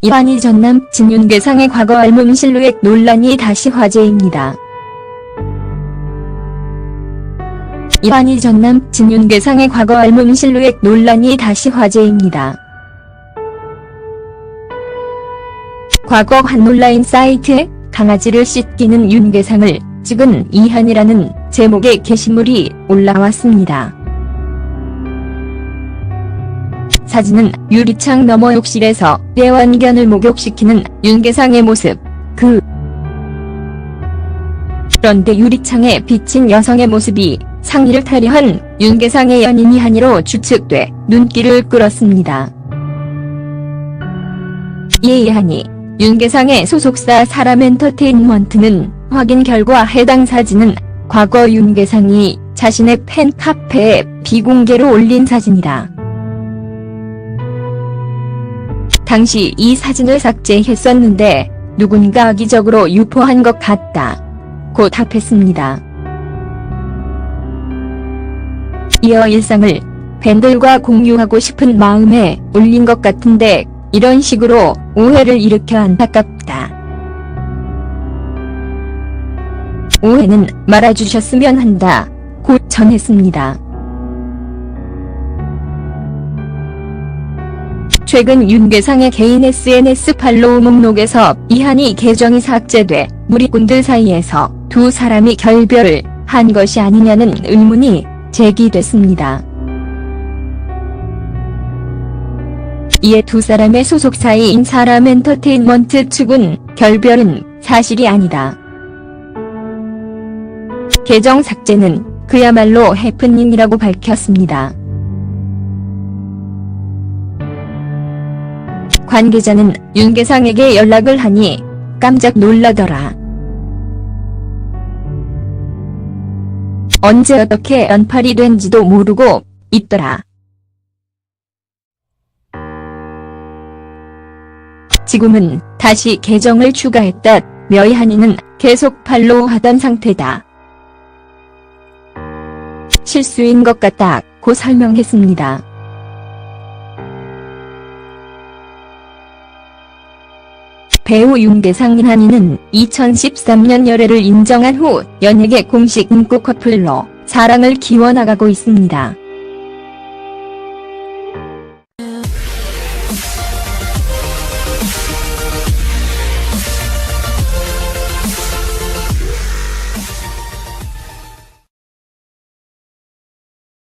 이완희 전 남친 윤계상의 과거 앨범 실루엣 논란이 다시 화제입니다. 이완희 전 남친 윤계상의 과거 앨범 실루엣 논란이 다시 화제입니다. 과거 한 온라인 사이트에 강아지를 씻기는 윤계상을 찍은 이한이라는 제목의 게시물이 올라왔습니다. 사진은 유리창 너머 욕실에서 대원견을 목욕시키는 윤계상의 모습. 그 그런데 유리창에 비친 여성의 모습이 상의를 타려한 윤계상의 연인 이 한이로 추측돼 눈길을 끌었습니다. 이한이 윤계상의 소속사 사람엔터테인먼트는 확인 결과 해당 사진은 과거 윤계상이 자신의 팬카페에 비공개로 올린 사진이다. 당시 이 사진을 삭제했었는데 누군가 악의적으로 유포한 것 같다. 고 답했습니다. 이어 일상을 팬들과 공유하고 싶은 마음에 올린 것 같은데 이런 식으로 오해를 일으켜 안타깝다. 오해는 말아주셨으면 한다. 고 전했습니다. 최근 윤계상의 개인 SNS 팔로우 목록에서 이한이 계정이 삭제돼 무리꾼들 사이에서 두 사람이 결별을 한 것이 아니냐는 의문이 제기됐습니다. 이에 두 사람의 소속사인 사람엔터테인먼트 측은 결별은 사실이 아니다. 계정 삭제는 그야말로 해프닝이라고 밝혔습니다. 관계자는 윤계상에게 연락을 하니 깜짝 놀라더라. 언제 어떻게 연팔이 된지도 모르고 있더라. 지금은 다시 계정을 추가했다. 멸한이는 계속 팔로우하던 상태다. 실수인 것 같다. 고 설명했습니다. 배우 윤계상 이한이는 2013년 열애를 인정한 후 연예계 공식 인구 커플로 사랑을 키워나가고 있습니다.